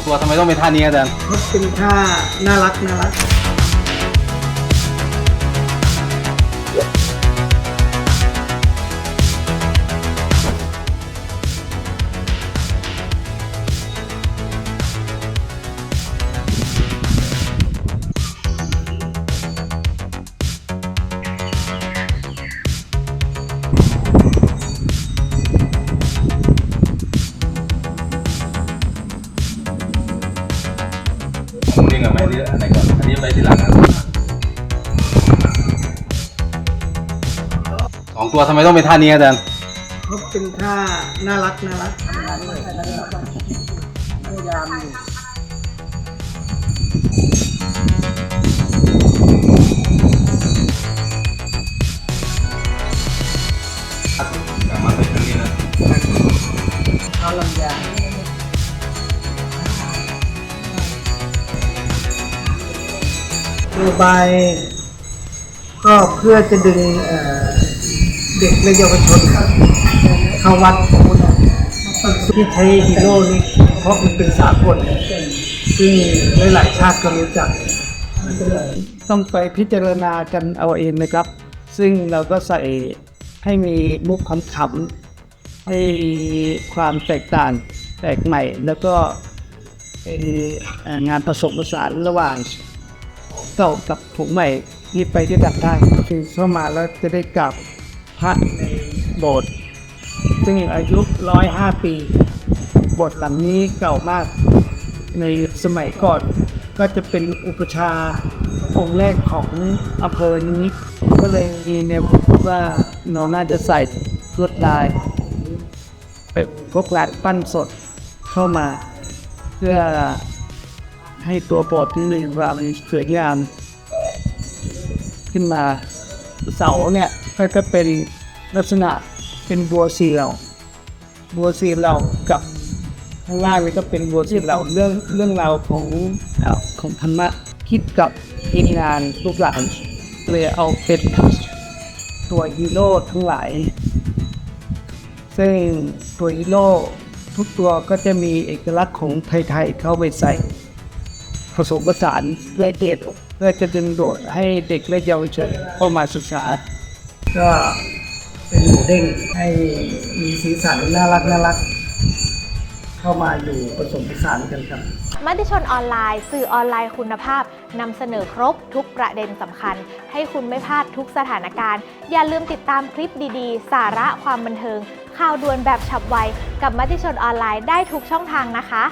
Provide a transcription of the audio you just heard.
องตัวทำไมต้องเป็นท่านี้อาจารย์เพราะเป็นท่าน่ารักน่ารัก กับไม้ที่อันไหนก่อน อันนี้ไปที่หลังนะสองตัวทำไมต้องเป็นท่านี้อาจารย์เพราะเป็นท่าน่ารักน่ารักพยายามอยู่กลับมาใส่ตรงนี้นะ เอาลำยาง โมบาย ก็เพื่อจะดึงเเด็กและเยาวชนเข้าวัดที่ใช้ฮีโร่นี่เพราะมันเป็นสากลซึ่งหลายๆชาติก็รู้จัก ต้องไปพิจารณากันเอาเองนะครับ ซึ่งเราก็ใส่ให้มีมุกขำๆให้มีความแตกต่างแปลกใหม่ แล้วก็งานผสมผสานระหว่าง เก่ากับผงใหม่ที่ไปด้วยกันได้คือเข้ามาแล้วจะได้กลับพระในโบสถ์ซึ่งอายุร้อยห้าปี โบสถ์หลังนี้เก่ามาก ในสมัยก่อนก็จะเป็นอุปชฌาย์องค์แรกของอำเภอนี้ ก็เลยมีแนวคิดว่าเราน่าจะใส่ลวดลายเป็นพวกลายปั้นสดเข้ามา เพื่อ ให้ตัวโบสถ์ที่มีความสวยงามขึ้นมาเสาเนี่ยก็จะเป็นลักษณะเป็นบัวสีเหลาบัวสีเหลากับข้างล่างนี่ก็เป็นบทที่เราเรื่องเรื่องราวของของธรรมะคิดกับทีมงานลูกหลานเลยเอาเป็นตัวฮีโร่ทั้งหลายซึ่งตัวฮีโร่ทุกตัวก็จะมีเอกลักษณ์ของไทยๆเข้าไปใส่ ผสมผสานเพื่อเด็ดเพื่อจะดึงดูดให้เด็กและเยาวชนเข้ามาศึกษา ก็เป็นหมูเด้งให้มีสีสันน่ารักน่ารัก เข้ามาอยู่ผสมผสานกันครับ มติชนออนไลน์ สื่อออนไลน์คุณภาพนำเสนอครบทุกประเด็นสำคัญ ให้คุณไม่พลาดทุกสถานการณ์ อย่าลืมติดตามคลิปดีๆ สาระความบันเทิง ข่าวด่วนแบบฉับไว กับมติชนออนไลน์ได้ทุกช่องทางนะคะ